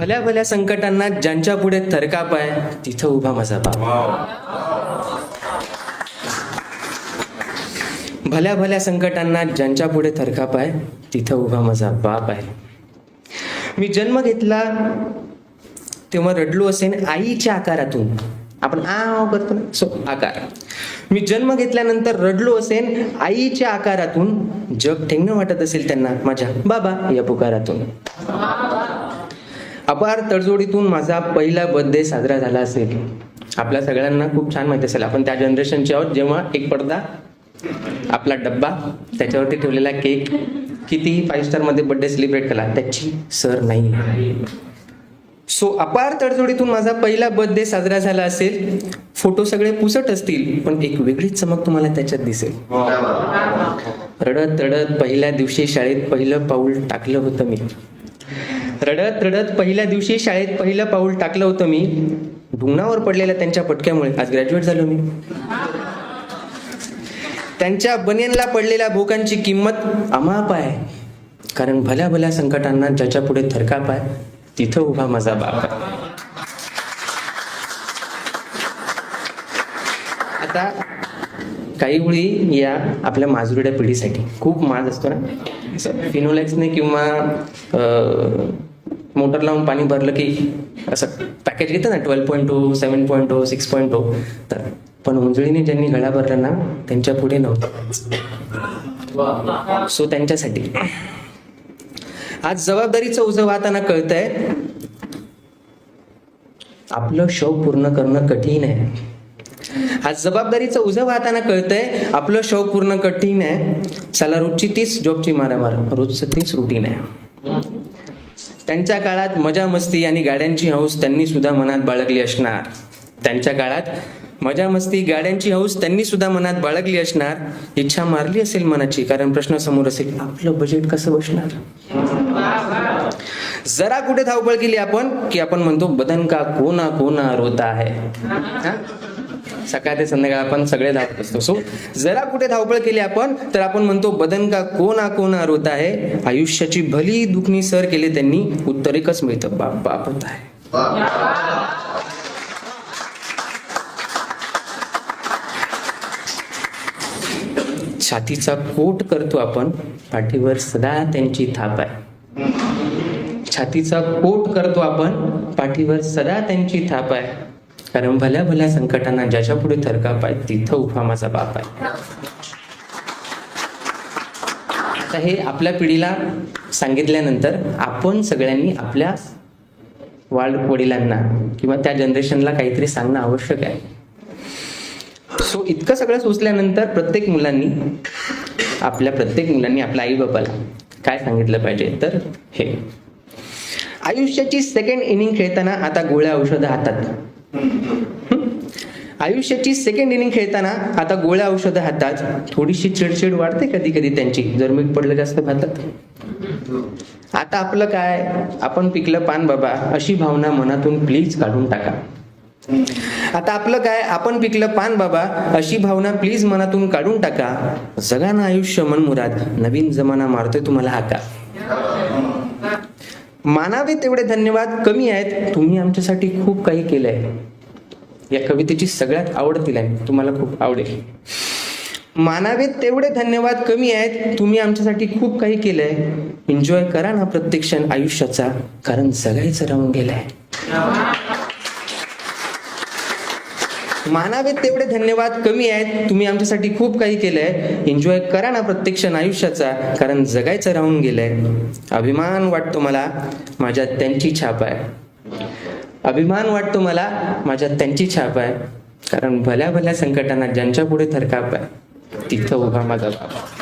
भल्या भल्या संकटांना ज्यांच्या पुढे थरकाप आहे तिथं उभा माझा बाप. भल्या भल्या संकटांना ज्यांच्या पुढे थरकाप आहे तिथं उभा माझा बाप आहे. मी जन्म घेतला तेव्हा रडलो असेन आईच्या आकारातून. आपण आ करतो ना सो आकार. मी जन्म घेतल्यानंतर रडलो असेन आईच्या आकारातून. जग ठेंगणं वाटत असेल त्यांना माझ्या बाबा या पुकारातून. अपार तडजोडीतून माझा पहिला बर्थडे साजरा झाला असेल. आपल्या सगळ्यांना खूप छान माहिती असेल. आपण त्या जनरेशनचे आहोत. जेव्हा एक पडदा आपला डब्बा त्याच्यावरती ठेवलेला केक कितीही फाईव्ह स्टारमध्ये बर्थडे सेलिब्रेट केला त्याची सर नाही. सो अपार तडजोडीतून माझा पहिला बर्थडे साजरा झाला असेल. फोटो सगळे पुसट असतील पण एक वेगळीच चमक तुम्हाला त्याच्यात दिसेल. रडत रडत पहिल्या दिवशी शाळेत पहिलं पाऊल टाकलं होतं मी. रडत रडत पहिल्या दिवशी शाळेत पहिलं पाऊल टाकलं होतं मी. ढुंगणावर पडलेल्या त्यांच्या पटक्यामुळे. आज ग्रॅज्युएट झालो मी. त्यांच्या बनियनला पडलेल्या भोकांची किंमत अमाप आहे. कारण भल्या भल्या संकटांना ज्याच्या पुढे थरकाप आहे तिथं उभा माझा बाप आहे. आता काही वेळी या आपल्या माजुरड्या पिढीसाठी खूप माज असतो ना? फिनोलेक्सने किंवा मोटर लावून पाणी भरलं की असं पॅकेज घेतं ना twelve point two seven point two six point two तर पण उंजळीने ज्यांनी गळा भरला ना त्यांच्या पुढे नव्हतं. सो त्यांच्यासाठी. आज जबाबदारीचं उजव वाहताना कळतंय आपलं शौक पूर्ण करणं कठीण आहे. आज जबाबदारीचं उजव वाहताना कळतंय आपलं शौक पूर्ण कठीण आहे. चला रोजची तीच जॉबची मारा मारा रोजचं तीच रुटीन आहे. त्यांच्या काळात मजा मस्ती आणि गाड्यांची हौस त्यांनी सुद्धा मनात बाळगली असणार. त्यांच्या काळात मजा मस्ती गाड्यांची हौस त्यांनी सुद्धा मनात बाळगली असणार. इच्छा मारली असेल मनाची कारण प्रश्न समोर असेल आपलं बजेट कसं बसणार? जरा कुठे धावपळ केली आपण की आपण म्हणतो बदन का कोना कोना रोता आहे सकाळ ते संध्याकाळ आपण सगळे धावत असतो. सो जरा कुठे धावपळ केली आपण तर आपण म्हणतो बदन का कोणा कोणा रोत आहे? आयुष्याची भली दुखणी सर केली त्यांनी उत्तर एकच मिळतं. बाप बापत आहे. छातीचा कोट करतो आपण पाठीवर सदा त्यांची थाप आहे. छातीचा कोट करतो आपण पाठीवर सदा त्यांची थाप आहे. कारण भल्या भल्या संकटांना ज्याच्या पुढे थरकाप आहे तिथं उभा माझा बाप आहे. आता हे आपल्या पिढीला सांगितल्यानंतर आपण सगळ्यांनी आपल्या वाढ वडिलांना किंवा त्या जनरेशनला काहीतरी सांगणं आवश्यक आहे. सो इतकं सगळं सुचल्यानंतर प्रत्येक मुलांनी आपल्या प्रत्येक मुलांनी आपल्या आई बाबाला काय सांगितलं पाहिजे? तर हे. आयुष्याची सेकंड इनिंग खेळताना आता गोळ्या औषधं हातात. आयुष्याची सेकंड इनिंग खेळताना आता गोळ्या औषधं हातात. थोडीशी चिडचिड वाढते कधी कधी त्यांची. जर मीठ पडलं जास्त भातात. आता आपलं काय? आपण पिकलं पान बाबा. अशी भावना मनातून प्लीज काढून टाका. आता आपलं काय? आपण पिकलं पान बाबा. अशी भावना प्लीज मनातून काढून टाका. जगाना आयुष्य मनमुराद नवीन जमाना मारतोय तुम्हाला हाका. मानावे तेवढे धन्यवाद. कमी आहेत. तुम्ही आमच्यासाठी खूप काही केलंय. या कवितेची सगळ्यात आवडतील लाईन तुम्हाला खूप आवडेल. मानावे तेवढे धन्यवाद. कमी आहेत. तुम्ही आमच्यासाठी खूप काही केलंय. एन्जॉय करा ना प्रत्येक क्षण आयुष्याचा कारण जगायचं राहून गेलंय. मानावे तेवढे धन्यवाद. कमी आहेत. तुम्ही आमच्यासाठी खूप काही केलंय. एन्जॉय करा ना प्रत्येक क्षण आयुष्याचा. कारण जगायचं राहून गेलंय. अभिमान वाटतो मला माझ्या त्यांची छाप आहे. अभिमान वाटतो मला माझ्या त्यांची छाप आहे. कारण भल्या भल्या संकटांना ज्यांच्या पुढे थरकाप आहे तिथं उभा माझा बाबा